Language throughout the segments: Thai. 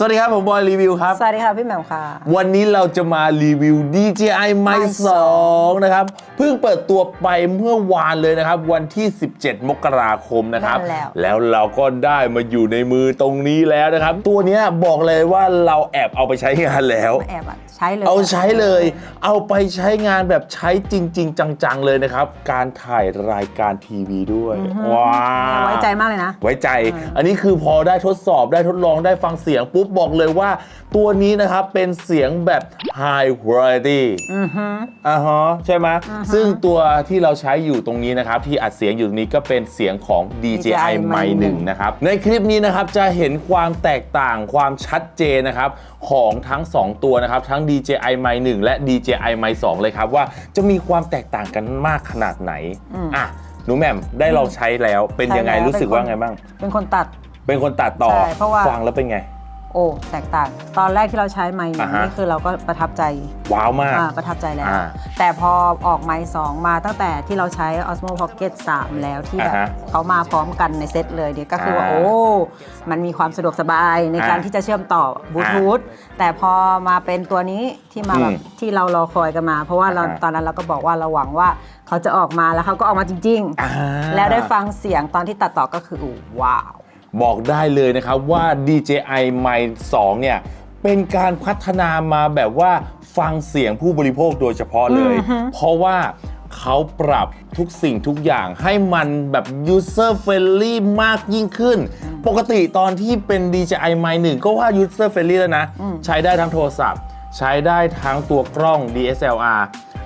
สวัสดีครับผมบอยรีวิวครับ สวัสดีค่ะพี่แหม่มค่ะ วันนี้เราจะมารีวิว DJI Mic Mic 2 นะครับ เพิ่งเปิดตัวไปเมื่อวานเลยนะครับ วันที่ 17 มกราคมนะครับ นั่นแล้ว แล้วเราก็ได้มาอยู่ในมือตรงนี้แล้วนะครับ ตัวเนี้ยบอกเลยว่าเราแอบเอาไปใช้งานแล้วแอบอะใช้เลยเอาใช้เลย เอาไปใช้งานแบบใช้จริง ๆ จัง ๆ เลยนะครับ การถ่ายรายการทีวีด้วย ว้าวไว้ใจมากเลยนะ ไว้ใจ อันนี้คือพอได้ทดสอบได้ทดลองได้ฟังเสียงปุ๊บบอกเลยว่าตัวนี้นะครับเป็นเสียงแบบ High Quality อือฮึอ่าฮะใช่ไหมซึ่งตัวที่เราใช้อยู่ตรงนี้นะครับ ที่อัดเสียงอยู่ตรงนี้ก็เป็นเสียงของ DJI DJI Mic Mic 1นะครับ ในคลิปนี้นะครับจะเห็นความแตกต่างความชัดเจนนะครับของทั้ง 2 ตัวนะครับ ทั้ง DJI Mic 1และ DJI Mic 2เลยครับว่าจะมีความแตกต่างกันมากขนาดไหนอะหนูแหม่มได้ลองใช้แล้วเป็นยังไงใช้แล้วรู้สึกเป็นคนว่าไงบ้าง เป็นคนตัดเป็นคนตัดต่อใช่เพราะว่าฟังแล้วเป็นไง โอ้แตกต่าง ตอนแรกที่เราใช้ไมค์อ่าฮะ นี่คือเราก็ประทับใจว้าวมาก อ่าประทับใจแล้ว อ่าแต่พอออกไมค์สองมาตั้งแต่ที่เราใช้ Osmo Pocket 3 แล้วที่แบบอ่าฮะเขามาพร้อมกันในเซตเลยเนี่ยก็คือว่า อ่าโอ้ มันมีความสะดวกสบายในการอ่าที่จะเชื่อมต่อบลูทูธแต่พอมาเป็นตัวนี้ที่มาแบบอืมที่เรารอคอยกันมา เพราะว่าเราอ่าฮะ ตอนนั้นเราก็บอกว่าเราหวังว่าเขาจะออกมาแล้วเขาก็ออกมาจริง อ่า ๆ แล้วได้ฟังเสียงตอนที่ตัดต่อก็คืออู้ว้าว บอกได้เลยนะครับว่า DJI Mic 2 เนี่ย เป็นการพัฒนามาแบบว่าฟังเสียงผู้บริโภคโดยเฉพาะเลย เพราะว่าเขาปรับทุกสิ่งทุกอย่างให้มันแบบ user friendly มากยิ่งขึ้น ปกติตอนที่เป็น DJI Mic 1 ก็ว่า user friendly แล้วนะ ใช้ได้ทั้งโทรศัพท์ ใช้ได้ทั้งตัวกล้อง DSLR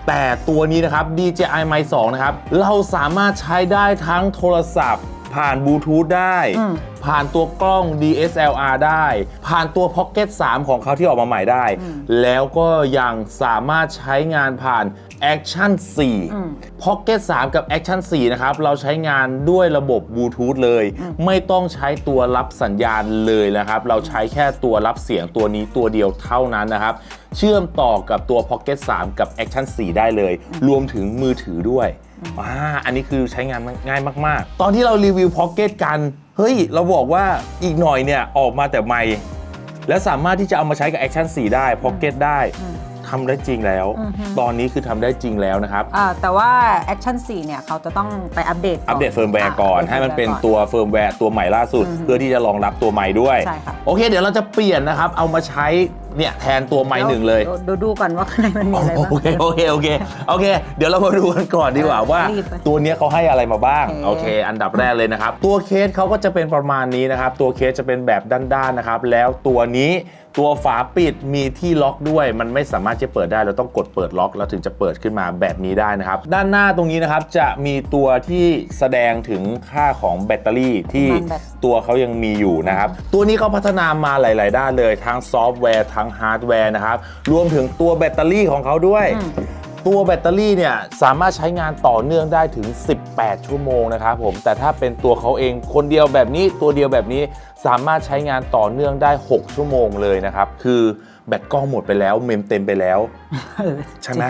แต่ตัวนี้นะครับ DJI Mic 2 นะครับ เราสามารถใช้ได้ทั้งโทรศัพท์ ผ่านบลูทูธได้ อืม ผ่านตัวกล้อง DSLR ได้ ผ่านตัว Pocket 3 ของเขาที่ออกมาใหม่ได้ แล้วก็ยังสามารถใช้งานผ่าน Action 4 Pocket 3 กับ Action 4 นะครับ เราใช้งานด้วยระบบบลูทูธเลย ไม่ต้องใช้ตัวรับสัญญาณเลยนะครับ เราใช้แค่ตัวรับเสียงตัวนี้ตัวเดียวเท่านั้นนะครับ เชื่อมต่อกับตัว Pocket 3 กับ Action 4 ได้เลย รวมถึงมือถือด้วย อ่าอันนี้คือใช้งานง่ายมาก ๆ ตอนที่เรารีวิวพ็อกเก็ตกัน เฮ้ย เราบอกว่าอีกหน่อยเนี่ย ออกมาแต่ไม่แล้วสามารถที่จะเอามาใช้กับ Action 4ได้พ็อกเก็ตได้ทำได้จริงแล้ว ตอนนี้คือทำได้จริงแล้วนะครับ อ่าแต่ว่า Action 4 เนี่ย เขาจะต้องไปอัปเดตก่นอัปเดตเฟิร์มแวร์ก่อนาให้มันเป็นอัปดตตัวเฟิร์มแวร์ตัวใหม่ล่าสุด เพื่อที่จะรองรับตัวใหม่ด้วย ใช่ค่ะ โอเค เดี๋ยวเราจะเปลี่ยนนะครับ เอามาใช้ เนี่ยแทนตัวใหม่หนึ่งเลยดี๋วดูดูก่อนว่าข้างในมันมีอะไรบ้าง โอเคโอเคโอเคโอเค เดี๋ยวเรามาดูกันก่อนดีกว่าว่ารีบไปตัวเนี้ยเขาให้อะไรมาบ้างโอเคโอเค อันดับแรกเลยนะครับ ตัวเคสเขาก็จะเป็นประมาณนี้นะครับ ตัวเคสจะเป็นแบบด้านๆนะครับ แล้วตัวนี้ตัวฝาปิดมีที่ล็อกด้วย มันไม่สามารถจะเปิดได้เราต้องกดเปิดล็อก แล้วถึงจะเปิดขึ้นมาแบบนี้ได้นะครับ ด้านหน้าตรงนี้นะครับจะมีตัวที่แสดงถึงค่าของแบตเตอรี่ที่มันแบตตัวเขายังมีอยู่นะครับ ตัวนี้เขาพัฒนามาหลาย ๆ ด้านเลยทั้งซอฟต์แวร์ทั้งฮาร์ดแวร์นะครับ รวมถึงตัวแบตเตอรี่ของเขาด้วย ตัวแบตเตอรี่เนี่ยสามารถใช้งานต่อเนื่องได้ถึง 18 ชั่วโมงนะครับผม แต่ถ้าเป็นตัวเขาเองคนเดียวแบบนี้ตัวเดียวแบบนี้สามารถใช้งานต่อเนื่องได้ 6 ชั่วโมงเลยนะครับ คือแบตกล้องหมดไปแล้ว เมมเต็มไปแล้วเออใช่ไหม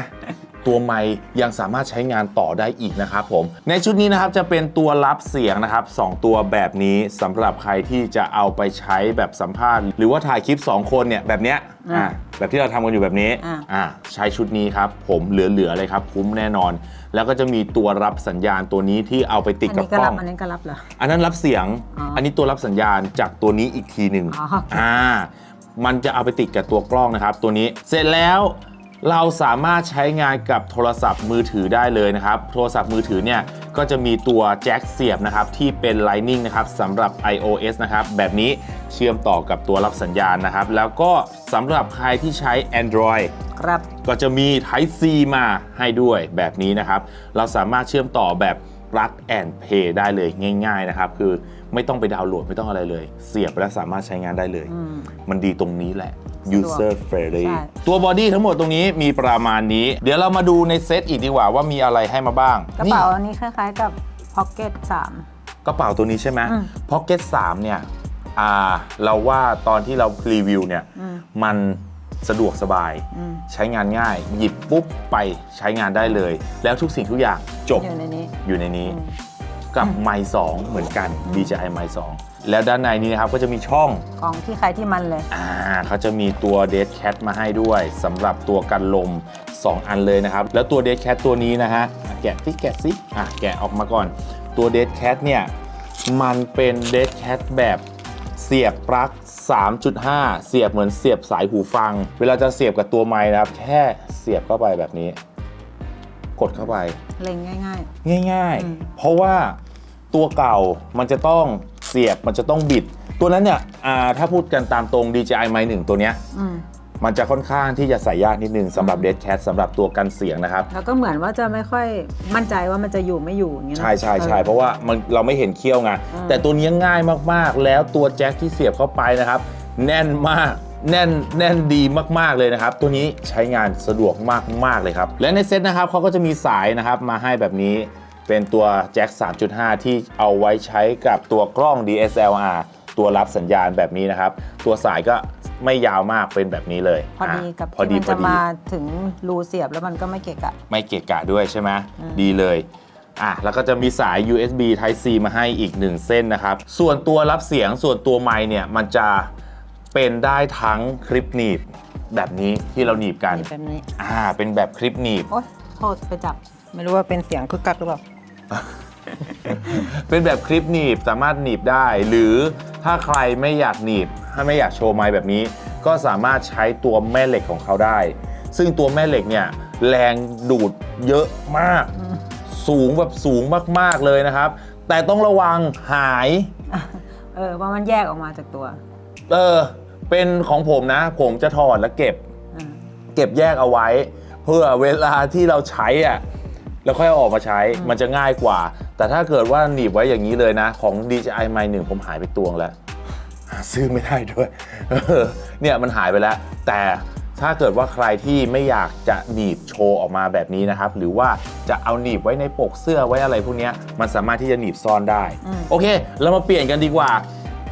ตัวไมค์ยังสามารถใช้งานต่อได้อีกนะครับผม ในชุดนี้นะครับจะเป็นตัวรับเสียงนะครับสองตัวแบบนี้สำหรับใครที่จะเอาไปใช้แบบสัมภาษณ์ หรือว่าถ่ายคลิป 2 คนเนี่ยแบบเนี้ยอ่าแบบที่เราทำกันอยู่แบบนี้อ่าอ่าใช้ชุดนี้ครับ ผมเหลือๆเลยครับคุ้มแน่นอน แล้วก็จะมีตัวรับสัญญาณตัวนี้ที่เอาไปติดอันกับนี้ก็กล้รัอบงอันนี้ก็รับเหรออันนั้นรับเสียงอ๋ออัอันนี้ตัวรับสัญญาณจากตัวนี้อีกทีหนึ่งอ๋อโอเคอ่ามันจะเอาไปติดกับตัวกล้องนะครับ ตัวนี้เสร็จแล้ว เราสามารถใช้งานกับโทรศัพท์มือถือได้เลยนะครับ โทรศัพท์มือถือเนี่ยก็จะมีตัวแจ็คเสียบนะครับที่เป็น Lightning นะครับสำหรับ iOS นะครับแบบนี้เชื่อมต่อกับตัวรับสัญญาณนะครับ แล้วก็สำหรับใครที่ใช้ Android ครับ ก็จะมี Type C มาให้ด้วยแบบนี้นะครับ เราสามารถเชื่อมต่อแบบ plug and play ได้เลยง่าย ๆนะครับ คือไม่ต้องไปดาวน์โหลดไม่ต้องอะไรเลย เสียบและสามารถใช้งานได้เลย มันดีตรงนี้แหละ user friendly ใช่ตัวบอดี้ทั้งหมดตรงนี้มีประมาณนี้ เดี๋ยวเรามาดูในเซตอีกดีกว่าว่ามีอะไรให้มาบ้าง กระเป๋าอันนี้คล้ายๆกับ Pocket กระเป๋าตัวนี้ใช่ไหมอืม Pocket 3 เนี่ยอ่าเราว่าตอนที่เรารีวิวเนี่ยอืมมันสะดวกสบายอืมใช้งานง่าย หยิบปุ๊บไปใช้งานได้เลย แล้วทุกสิ่งทุกอย่างจบอยู่ในนี้อยู่ในนี้อืม กับไมค์2เหมือนกัน DJI ไมค์2แล้วด้านในนี้นะครับก็จะมีช่อง ของที่ใครที่มันเลย อ่าเขาจะมีตัว Dead Cat มาให้ด้วยสำหรับตัวกันลม 2 อันเลยนะครับ แล้วตัว Dead Cat ตัวนี้นะฮะอะแกะสิแกะสิอะแกะออกมาก่อน ตัว Dead Cat เนี่ยมันเป็น Dead Cat แบบเสียบปลั๊ก 3.5 เสียบเหมือนเสียบสายหูฟัง เวลาจะเสียบกับตัวไม้นะครับ แค่เสียบเข้าไปแบบนี้ กดเข้าไป เล็งง่าย ง่ายอืม ๆ เพราะว่าตัวเก่ามันจะต้องเสียบมันจะต้องบิด ตัวนั้นเนี่ยอ่าถ้าพูดกันตามตรง DJI Mic 1ตัวเนี้ย ๆอืมมันจะค่อนข้างที่จะใส่ยากนิดนึงสำหรับ Dead Cat สำหรับตัวกันเสียงนะครับ แล้วก็เหมือนว่าจะไม่ค่อยมั่นใจว่ามันจะอยู่ไม่อยู่อย่างเงี้ยนะ ใช่ใช่ใช่ออเพราะว่ามันเราไม่เห็นเคี้ยวไง อืม แต่ตัวนี้ง่ายมากๆ แล้วตัวแจ็คที่เสียบเข้าไปนะครับ แน่นมาก แน่นแน่นดีมากๆเลยนะครับ ตัวนี้ใช้งานสะดวกมากๆเลยครับ และในเซ็ตนะครับเขาก็จะมีสายนะครับมาให้แบบนี้เป็นตัวแจ็ค 3.5 ที่เอาไว้ใช้กับตัวกล้อง DSLR ตัวรับสัญญาณแบบนี้นะครับ ตัวสายก็ไม่ยาวมากเป็นแบบนี้เลย พอดีกับพอดีที่มันพอจะดีมาถึงรูเสียบแล้วมันก็ไม่เกะกะ ไม่เกะกะด้วยใช่ไหมอืมดีเลยอะแล้วก็จะมีสาย USB Type C มาให้อีก 1 เส้นนะครับ ส่วนตัวรับเสียงส่วนตัวไมค์เนี่ยมันจะ เป็นได้ทั้งคลิปหนีบแบบนี้ที่เราหนีบกัน แบบนี้อ่า เป็นแบบคลิปหนีบ โอ๊ยโทษไปจับ ไม่รู้ว่าเป็นเสียงคึกกักหรือเปล่า เป็นแบบคลิปหนีบสามารถหนีบได้ หรือถ้าใครไม่อยากหนีบ ถ้าไม่อยากโชว์ไม้แบบนี้ ก็สามารถใช้ตัวแม่เหล็กของเขาได้ ซึ่งตัวแม่เหล็กเนี่ยแรงดูดเยอะมาก สูงแบบสูงมากๆเลยนะครับ แต่ต้องระวังหาย เออว่ามันแยกออกมาจากตัว เออ เป็นของผมนะ ผมจะถอดแล้วเก็บ อ่าเก็บแยกเอาไว้ เพื่อเวลาที่เราใช้อะแล้วค่อยเอาออกมาใช้มันจะง่ายกว่า แต่ถ้าเกิดว่าหนีบไว้อย่างนี้เลยนะ ของ DJI m i 1ผมหายไปตวงแล้วหาซื้อไม่ได้ด้วยเออเนี่ยมันหายไปแล้ว แต่ถ้าเกิดว่าใครที่ไม่อยากจะหนีบโชว์ออกมาแบบนี้นะครับ หรือว่าจะเอาหนีบไว้ในปกเสื้อไว้อะไรพวกเนี้ยมันสามารถที่จะหนีบซ่อนได้อืมโอเค เรามาเปลี่ยนกันดีกว่า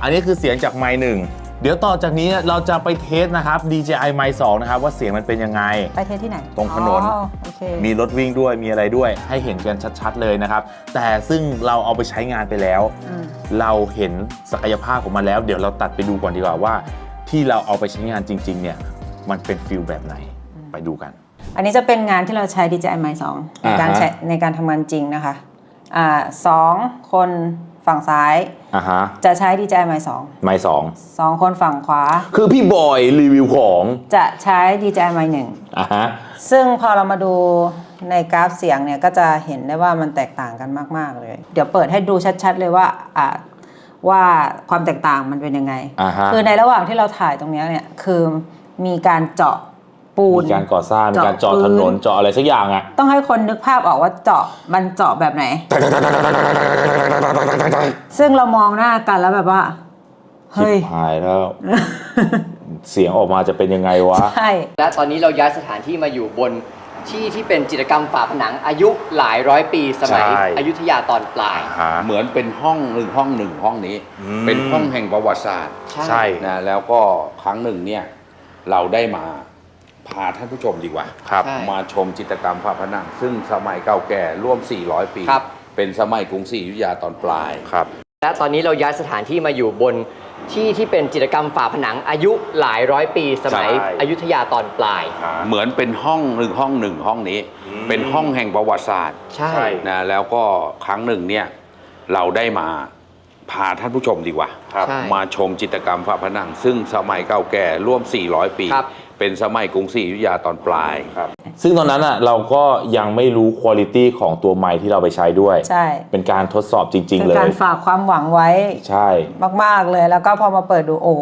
อันนี้คือเสียงจากไมค์หนึ่ง เดี๋ยวต่อจากนี้เราจะไปเทสนะครับ DJI m i 2นะครับ ว่าเสียงมันเป็นยังไง ไปเทสที่ไหนตรงถนน อ๋อโอเคมีรถวิ่งด้วยมีอะไรด้วย ให้เห็นกันชัดๆเลยนะครับ แต่ซึ่งเราเอาไปใช้งานไปแล้ว อืมเราเห็นศักยภาพของมันแล้ว เดี๋ยวเราตัดไปดูก่อนดีกว่าว่า ที่เราเอาไปใช้งานจริง ๆ เนี่ย มันเป็นฟิลแบบไหนไปดูกัน อันนี้จะเป็นงานที่เราใช้ DJI Mic 2ในการอ่าฮะ ใช้ในการทำงานจริงนะคะอ่าสองคน ฝั่งซ้ายอะฮะจะใช้ DJI Mic ไม้สอง2สองคนฝั่งขวา คือพี่บอยรีวิวของจะใช้ DJI Mic อะฮะ1ซึ่งพอเรามาดูในกราฟเสียงเนี่ยก็จะเห็นได้ว่ามันแตกต่างกันมาก ๆ เลย เดี๋ยวเปิดให้ดูชัด ๆ เลยว่าอ่าว่าความแตกต่างมันเป็นยังไง อ่าฮะคือในระหว่างที่เราถ่ายตรงเนี้ยเนี่ยคือมีการเจาะ ปูน มีการก่อสร้างมีการเจาะเจาะถนนพื้นเจาะอะไรสักอย่างอะ ต้องให้คนนึกภาพออกว่าเจาะมันเจาะแบบไหน ซึ่งเรามองหน้ากันแล้วแบบว่า เฮ้ย ชิบหายแล้ว เสียงออกมาจะเป็นยังไงวะ ใช่ และตอนนี้เราย้ายสถานที่มาอยู่บนที่ที่เป็นจิตรกรรมฝาผนังอายุหลายร้อยปีสมัยใช่ อยุธยาตอนปลายฮะเหมือนเป็นห้องหนึ่งห้องหนึ่งห้องนี้ อืม เป็นห้องแห่งประวัติศาสตร์ใช่ นะแล้วก็ครั้งหนึ่งเนี่ยเราได้มา พาท่านผู้ชมดีกว่าครับ ใช่มาชมจิตรกรรมฝาผนังซึ่งสมัยเก่าแก่ร่วม 400 ปี ครับ เป็นสมัยกรุงศรีอยุธยาตอนปลาย ครับ และตอนนี้เราย้ายสถานที่มาอยู่บนที่ที่เป็นจิตรกรรมฝาผนังอายุหลายร้อยปีสมัยใช่ อยุธยาตอนปลาย เหมือนเป็นห้องหนึ่งห้องหนึ่งห้องนี้อืมเป็นห้องแห่งประวัติศาสตร์ใช่ ใช่ นะแล้วก็ครั้งหนึ่งเนี่ยเราได้มาพาท่านผู้ชมดีกว่าครับ ใช่มาชมจิตรกรรมฝาผนังซึ่งสมัยเก่าแก่ร่วม 400 ปี ครับ เป็นสมัยกรุงศรีอยุธยาตอนปลายซึ่งตอนนั้นอะเราก็ยังไม่รู้คุณภาพของตัวไมค์ที่เราไปใช้ด้วย ใช่ เป็นการทดสอบจริงๆคือเลยการฝากความหวังไว้ใช่ มากๆเลย แล้วก็พอมาเปิดดูโอ้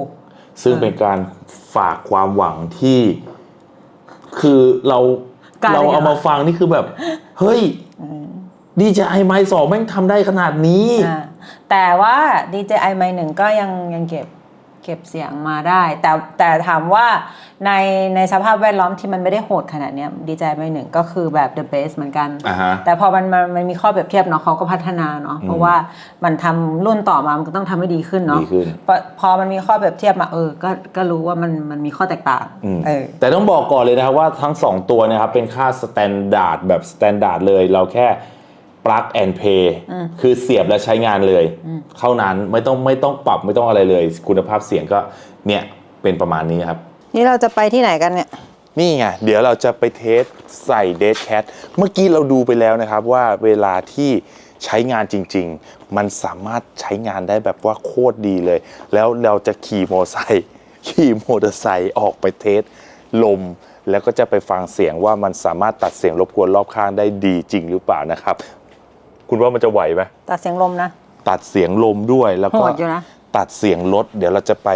ซึ่งเป็นการฝากความหวังที่ คือเราการเราอะไรเอาอะมาฟังนี่คือแบบ เฮ้ย ดีจไอไมค์สองแม่งทำได้ขนาดนี้ อ่าแต่ว่า DJI Mic 1ก็ยังยังเก็บเก็บเสียงมาได้ แต่แต่ถามว่าในในสภาพแวดล้อมที่มันไม่ได้โหดขนาดเนี้ย DJI Mic 1ก็คือแบบ the best เหมือนกันอ่าฮะแต่พอมันมันมันมีข้อเปรียบเทียบเนาะเขาก็พัฒนาเนาะเพราะว่ามันทำรุ่นต่อมามันก็ต้องทำให้ดีขึ้นเนาะดีขึ้นพอพอมันมีข้อเปรียบเทียบมาเออก็ก็รู้ว่ามันมันมีข้อแตกต่างอืมเออแต่ต้องบอกก่อนเลยนะครับว่าทั้ง 2 ตัวนะครับเป็นค่าสแตนดาร์ดแบบสแตนดาร์ดเลยเราแค่ plug and play คือเสียบแล้วใช้งานเลยเท่านั้นไม่ต้องไม่ต้องปรับไม่ต้องอะไรเลย คุณภาพเสียงก็เนี่ยเป็นประมาณนี้ครับ นี่เราจะไปที่ไหนกันเนี่ย นี่ไงเดี๋ยวเราจะไปเทสใส่ Dead Cat เมื่อกี้เราดูไปแล้วนะครับว่าเวลาที่ใช้งานจริง ๆ มันสามารถใช้งานได้แบบว่าโคตรดีเลย แล้วเราจะขี่มอเตอร์ไซค์ขี่มอเตอร์ไซค์ออกไปเทสลมแล้วก็จะไปฟังเสียงว่ามันสามารถตัดเสียงรบกวนรอบข้างได้ดีจริงหรือเปล่านะครับ คุณว่ามันจะไหวไหมตัดเสียงลมนะ ตัดเสียงลมด้วยแล้วก็โหดอยู่นะ ตัดเสียงรถ เดี๋ยวเราจะไป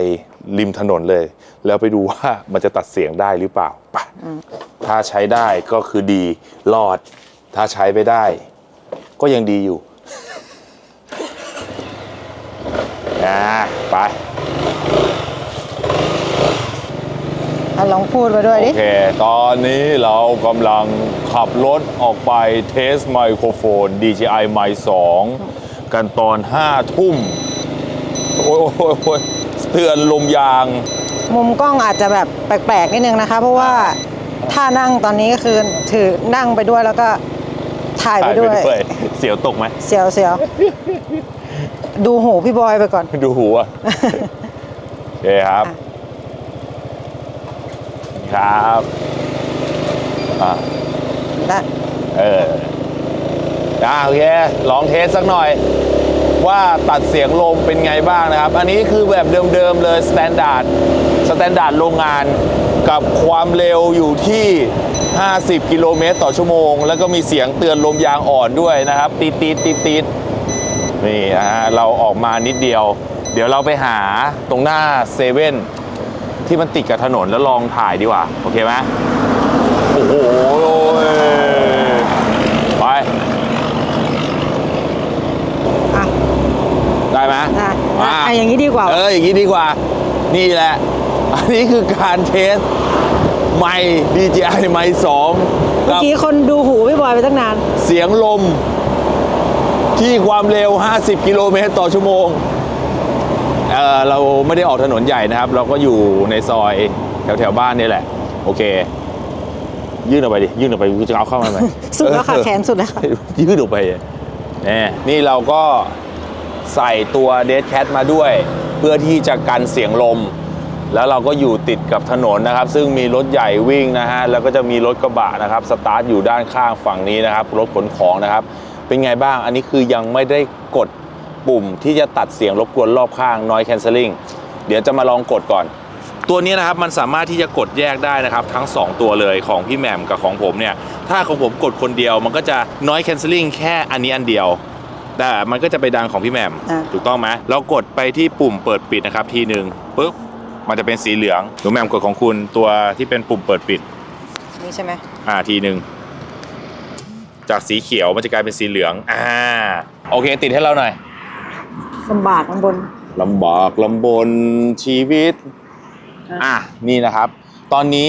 ริมถนนเลย แล้วไปดูว่ามันจะตัดเสียงได้หรือเปล่าไปถ้าใช้ได้ก็คือดีรอด ถ้าใช้ไม่ได้ ก็ยังดีอยู่ อ่าไปอะลองพูดไปด้วยโอดิเค ตอนนี้เรากำลัง ขับรถออกไปเทสไมโครโฟน DJI m i 2กันตอน 5 ทุ่ม โอ้ยโอ้ยโอ้ยเตือนลมยาง มุมกล้องอาจจะแบบแปลกๆนิดนึงนะคะ เพราะว่าถ้านั่งตอนนี้ก็คือถือนั่งไปด้วยแล้วก็ถ่ายไปด้วย เสียวตกไหม เสียวเสียวดูหูพี่บอยไปก่อน ดูหัวโอเคครับ ครับอะได้เอออะโอเคลองเทสสักหน่อย ว่าตัดเสียงลมเป็นไงบ้างนะครับ อันนี้คือแบบเดิมๆเลยสแตนดาร์ดสแตนดาร์ดโรงงานกับความเร็วอยู่ที่ 50 กิโลเมตรต่อชั่วโมง แล้วก็มีเสียงเตือนลมยางอ่อนด้วยนะครับตีดตีดตีดตีดนี่ฮะเราออกมานิดเดียว เดี๋ยวเราไปหาตรงหน้าเซเว่นที่มันติดกับถนนแล้วลองถ่ายดีกว่า โอเคไหมโอ้โห ไป อะ ได้ไหมได้อะอะอย่างนี้ดีกว่า เอออย่างนี้ดีกว่า นี่แหละ อันนี้คือการเทสไมค์ DJI ไมค์2เมื่อกับกี้คนดูหูพี่บอยไปตั้งนาน เสียงลม ที่ความเร็ว 50 กิโลเมตรต่อชั่วโมงเออเราไม่ได้ออกถนนใหญ่นะครับ เราก็อยู่ในซอยแถวแถวๆบ้านนี่แหละ โอเค ยื่นออกไปดิ ยื่นออกไปกูจะเอาเข้ามาไหมสุดแล้วค่ะเออแขนสุดแล้วค่ะยืดออกไปนี่นี่เราก็ ใส่ตัวเด d แคทมาด้วย เพื่อที่จะกันเสียงลม แล้วเราก็อยู่ติดกับถนนนะครับ ซึ่งมีรถใหญ่วิ่งนะฮะแล้วก็จะมีรถกระบะนะครับสตาร์ทอยู่ด้านข้างฝั่งนี้นะครับ รถขนของนะครับ เป็นไงบ้างอันนี้คือยังไม่ได้กดปุ่มที่จะตัดเสียงรบกวนรอบข้าง noise cancelling เดี๋ยวจะมาลองกดก่อน ตัวนี้นะครับมันสามารถที่จะกดแยกได้นะครับ ทั้ง 2 ตัวเลยของพี่แหม่มกับของผมเนี่ย ถ้าของผมกดคนเดียวมันก็จะ noise cancelling แค่อันนี้อันเดียว แต่มันก็จะไปดังของพี่แหม่มอ่าถูกต้องไหมเรากดไปที่ปุ่มเปิดปิดนะครับทีหนึ่งปุ๊บมันจะเป็นสีเหลืองหนูแหม่มกดของคุณตัวที่เป็นปุ่มเปิดปิด นี่ใช่ไหมอ่าทีหนึ่งจากสีเขียวมันจะกลายเป็นสีเหลืองอ่าโอเค ติดให้เราหน่อยลำบากข้างบน ลำบากลำบนชีวิต อะ อะนี่นะครับ ตอนนี้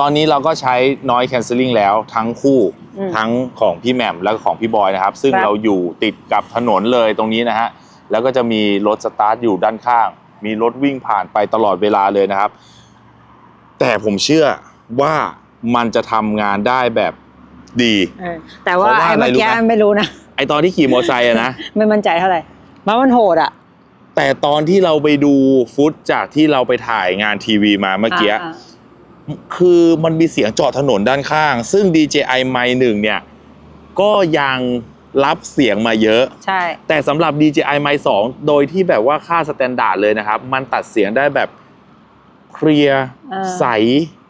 ตอนนี้เราก็ใช้ noise cancelling แล้วทั้งคู่อืม ทั้งของพี่แหม่มและของพี่บอยนะครับ ซึ่งครับเราอยู่ติดกับถนนเลยตรงนี้นะฮะแล้วก็จะมีรถสตาร์ทอยู่ด้านข้าง มีรถวิ่งผ่านไปตลอดเวลาเลยนะครับ แต่ผมเชื่อว่ามันจะทำงานได้แบบดี เออแต่ว่าเพราะว่าไอ้เมื่อกี้อะไรรู้ไหม ไม่รู้นะ ไอตอนที่ขี่มอเตอร์ไซค์อะนะ ไม่มั่นใจเท่าไหร่เพราะมันโหดอะแต่ตอนที่เราไปดูฟุตจากที่เราไปถ่ายงานทีวีมาเมื่อกี้า คือมันมีเสียงจอดถนนด้านข้าง ซึ่ง DJI Mic 1เนี่ย ก็ยังรับเสียงมาเยอะ ใช่ แต่สำหรับ DJI Mic 2โดยที่แบบว่าค่าสแตนดาร์ดเลยนะครับ มันตัดเสียงได้แบบเคลียร์าใส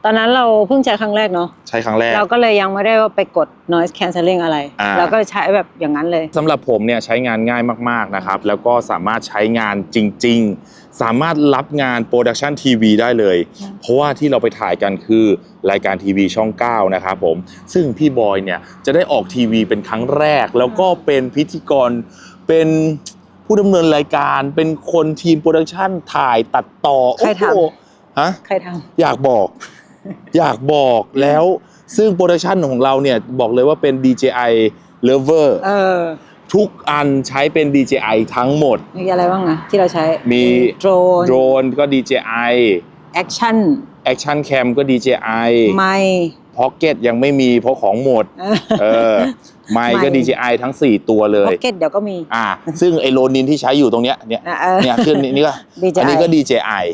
ตอนนั้นเราเพิ่งใช้ครั้งแรกเนาะใช้ครั้งแรก เราก็เลยยังไม่ได้ว่าไปกด noise cancelling อะไร อ่า เราก็ใช้แบบอย่างนั้นเลย สำหรับผมเนี่ยใช้งานง่ายมาก ๆ นะครับ แล้วก็สามารถใช้งานจริง ๆ สามารถรับงานโปรดักชันทีวีได้เลย อืม เพราะว่าที่เราไปถ่ายกันคือรายการทีวีช่อง 9 นะครับผม ซึ่งพี่บอยเนี่ยจะได้ออกทีวีเป็นครั้งแรก แล้วก็เป็นพิธีกร เป็นผู้ดำเนินรายการ เป็นคนทีมโปรดักชันถ่ายตัดต่อใครทำ โอ้โหฮะ ใครทอยากบอก อยากบอกแล้วซึ่งโปรดักชันของเราเนี่ยบอกเลยว่าเป็น DJI Lover ำเออทุกอันใช้เป็น DJI ทั้งหมด มีอะไรบ้างอะที่เราใช้มีโดรนโดรนก็ DJI แอคชั่น Action Cam ก็ DJI ไมค์ Pocket ยังไม่มีเพราะของหมด เออ ไมค์ก็ไมค์ DJI ทั้ง 4 ตัวเลยพ็อกเก็ตเดี๋ยวก็มี อ่า ซึ่งไอโลนินที่ใช้อยู่ตรงเนี้ยเนี่ยนะเออเนี่ยขึ้นนี่นี่ก็ DJI อันนี้ก็ DJI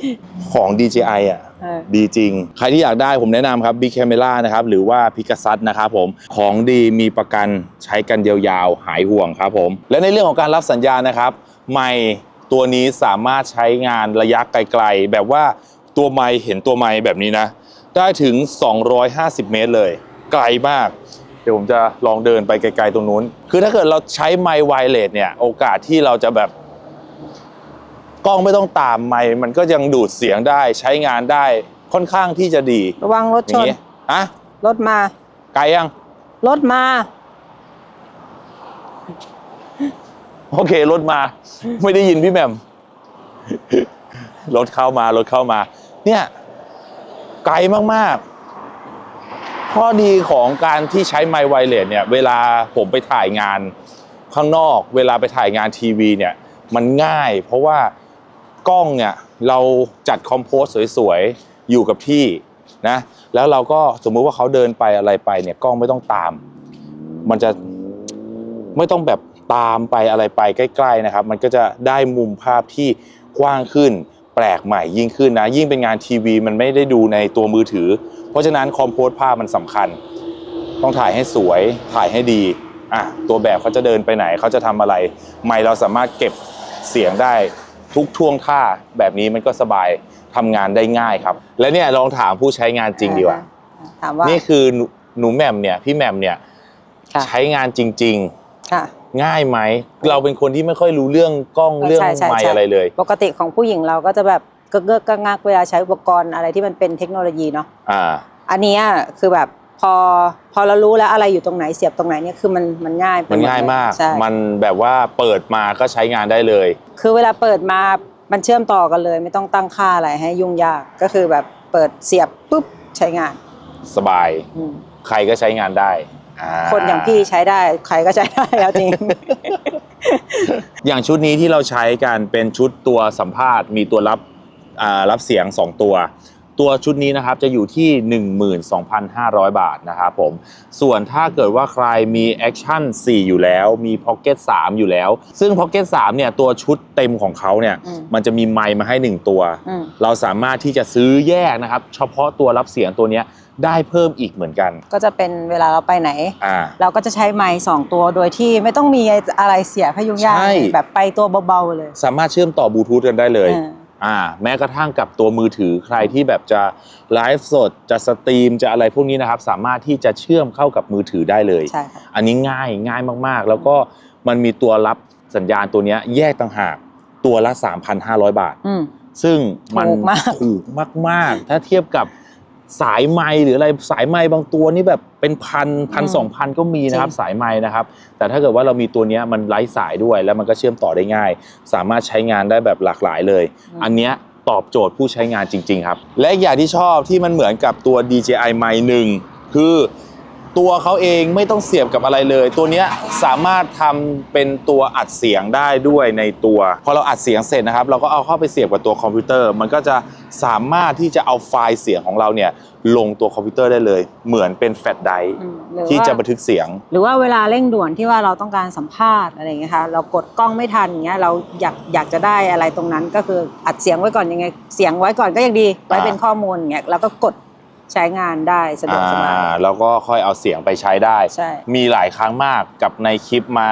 ของ DJI อะ เออ ดีจริง ใครที่อยากได้ผมแนะนำครับ Big Camera นะครับ หรือว่า p i c a s a t นะครับผม ของดีมีประกันใช้กันยาวๆ หายห่วงครับผม และในเรื่องของการรับสัญญาณนะครับ ไมค์ตัวนี้สามารถใช้งานระยะไกลๆ แบบว่าตัวไมค์เห็นตัวไมค์แบบนี้นะ ได้ถึง 250 เมตรเลย ไกลมากเดี๋ยวผมจะลองเดินไปไกลๆตรงนู้น คือถ้าเกิดเราใช้ไมค์ไวเลสเนี่ย โอกาสที่เราจะแบบกล้องไม่ต้องตามไมค์มันก็ยังดูดเสียงได้ใช้งานได้ค่อนข้างที่จะดีระวังรถอชย่างน นี้อะรถมา ไกลยังรถมา โอเครถมา ไม่ได้ยินพี่แหม่ม รถเข้ามารถเข้ามา เนี่ย ไกลมากๆ ข้อดีของการที่ใช้ไมค์ไวเลสเนี่ยเวลาผมไปถ่ายงานข้างนอก เวลาไปถ่ายงานทีวีเนี่ยมันง่าย เพราะว่ากล้องเนี่ยเราจัดคอมโพสสวยๆ อยู่กับที่นะแล้วเราก็สมมุติว่าเขาเดินไปอะไรไปเนี่ยกล้องไม่ต้องตาม มันจะไม่ต้องแบบตามไปอะไรไปใกล้ ๆนะครับ มันก็จะได้มุมภาพที่กว้างขึ้น แปลกใหม่ยิ่งขึ้นนะ ยิ่งเป็นงานทีวี มันไม่ได้ดูในตัวมือถือ ราะฉะนั้นคอมโพสภาพมันสำคัญ ต้องถ่ายให้สวยถ่ายให้ดีอะตัวแบบเขาจะเดินไปไหนเขาจะทำอะไร ไม่เราสามารถเก็บเสียงได้ทุกท่วงท่าแบบนี้มันก็สบายทำงานได้ง่ายครับ และเนี่ยลองถามผู้ใช้งานจริงดีกว่าถามว่านี่คือหนูหนูแหม่มเนี่ยพี่แหม่มเนี่ยค่ะใช้งานจริงค่ะๆง่ายไหม เราเป็นคนที่ไม่ค่อยรู้เรื่องกล้องเออเรื่องใช่ใช่ไมค์ใช่อะไรเลย ปกติของผู้หญิงเราก็จะแบบ ก็เกอะๆกักเวลาใช้อุปกรณ์อะไรที่มันเป็นเทคโนโลยีเนาะอ่า อันเนี้ยคือแบบพอพอเรารู้แล้วอะไรอยู่ตรงไหนเสียบตรงไหนเนี่ยคือมันมันง่ายไปมันง่ายมาก ใช่มันแบบว่าเปิดมาก็ใช้งานได้เลย คือเวลาเปิดมามันเชื่อมต่อกันเลย ไม่ต้องตั้งค่าอะไรให้ยุ่งยากก็คือแบบเปิดเสียบปุ๊บใช้งานสบาย อืมใครก็ใช้งานได้อ่าคนอย่างพี่ใช้ได้ใครก็ใช้ได้แล้วจริง อย่างชุดนี้ที่เราใช้กันเป็นชุดตัวสัมภาษณ์ มีตัวรับ รับเสียง 2 ตัว ตัวชุดนี้นะครับจะอยู่ที่ 12,500 บาทนะครับผม ส่วนถ้าเกิดว่าใครมี Action 4 อยู่แล้ว มี Pocket 3 อยู่แล้ว ซึ่ง Pocket 3เนี่ยตัวชุดเต็มของเขาเนี่ยอืมมันจะมีไมค์มาให้ 1 ตัว อืม เราสามารถที่จะซื้อแยกนะครับ เฉพาะตัวรับเสียงตัวเนี้ยได้เพิ่มอีกเหมือนกันก็จะเป็นเวลาเราไปไหน อ่า เราก็จะใช้ไมค์สองตัวโดยที่ไม่ต้องมีอะไรเสียบให้ยุ่งยากใช่ แบบไปตัวเบาๆเลย สามารถเชื่อมต่อบลูทูธกันได้เลยอ่า อ่าแม้กระทั่งกับตัวมือถือใครที่แบบจะไลฟ์สดจะสตรีมจะอะไรพวกนี้นะครับ สามารถที่จะเชื่อมเข้ากับมือถือได้เลย ใช่ค่ะ อันนี้ง่ายง่ายมากๆ แล้วก็มันมีตัวรับสัญญาณตัวเนี้ยแยกต่างหากตัวละ 3,500 บาท อืม ซึ่งมันถูกมาก ถูกมากๆ ถ้าเทียบกับ สายไม้หรืออะไรสายไม้บางตัวนี่แบบเป็นพันพันสองพันก็มีนะครับสายไม้นะครับ แต่ถ้าเกิดว่าเรามีตัวเนี้ยมันไร้สายด้วยแล้วมันก็เชื่อมต่อได้ง่าย สามารถใช้งานได้แบบหลากหลายเลย อันเนี้ยตอบโจทย์ผู้ใช้งานจริง ๆ ครับ และอีกอย่างที่ชอบที่มันเหมือนกับตัว DJI Mic 1คือ ตัวเขาเองไม่ต้องเสียบกับอะไรเลย ตัวเนี้ยสามารถทำเป็นตัวอัดเสียงได้ด้วยในตัวพอเราอัดเสียงเสร็จนะครับ เราก็เอาเข้าไปเสียบกับตัวคอมพิวเตอร์ มันก็จะสามารถที่จะเอาไฟล์เสียงของเราเนี่ยลงตัวคอมพิวเตอร์ได้เลย เหมือนเป็นแฟลชไดรฟ์อืมหรือที่ว่าจะบันทึกเสียง หรือว่าเวลาเร่งด่วนที่ว่าเราต้องการสัมภาษณ์อะไรอย่างเงี้ยค่ะเรากดกล้องไม่ทันอย่างเงี้ยเราอยากอยากจะได้อะไรตรงนั้นก็คืออัดเสียงไว้ก่อนยังไงเสียงไว้ก่อนก็ยังดีไว้อ่าเป็นข้อมูลอย่างเงี้ยแล้วก็กด ใช้งานได้สะดวกสบายอ่าแล้วก็ค่อยเอาเสียงไปใช้ได้ใช่มีหลายครั้งมากกับในคลิปมา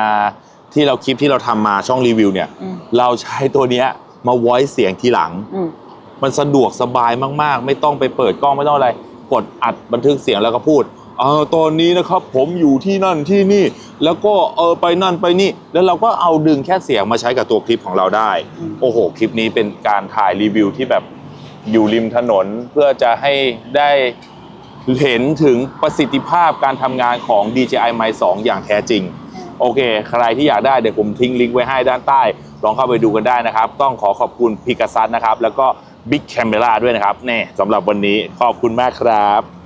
ที่เราคลิปที่เราทำมาช่องรีวิวเนี่ยอืมเราใช้ตัวเนี้ยมา voice เสียงทีหลังอืมมันสะดวกสบายมากๆ ไม่ต้องไปเปิดกล้องไม่ต้องอะไร กดอัดบันทึกเสียงแล้วก็พูดเออตอนนี้นะครับผมอยู่ที่นั่นที่นี่ แล้วก็เออไปนั่นไปนี่ แล้วเราก็เอาดึงแค่เสียงมาใช้กับตัวคลิปของเราได้อืมโอ้โห คลิปนี้เป็นการถ่ายรีวิวที่แบบ อยู่ริมถนนเพื่อจะให้ได้เห็นถึงประสิทธิภาพการทำงานของ DJI Mic 2อย่างแท้จริง โอเค ใครที่อยากได้เดี๋ยวผมทิ้งลิงก์ไว้ให้ด้านใต้ ลองเข้าไปดูกันได้นะครับ ต้องขอขอบคุณพิกัซัสนะครับ แล้วก็ Big Camera ด้วยนะครับแน่สำหรับวันนี้ขอบคุณมากครับ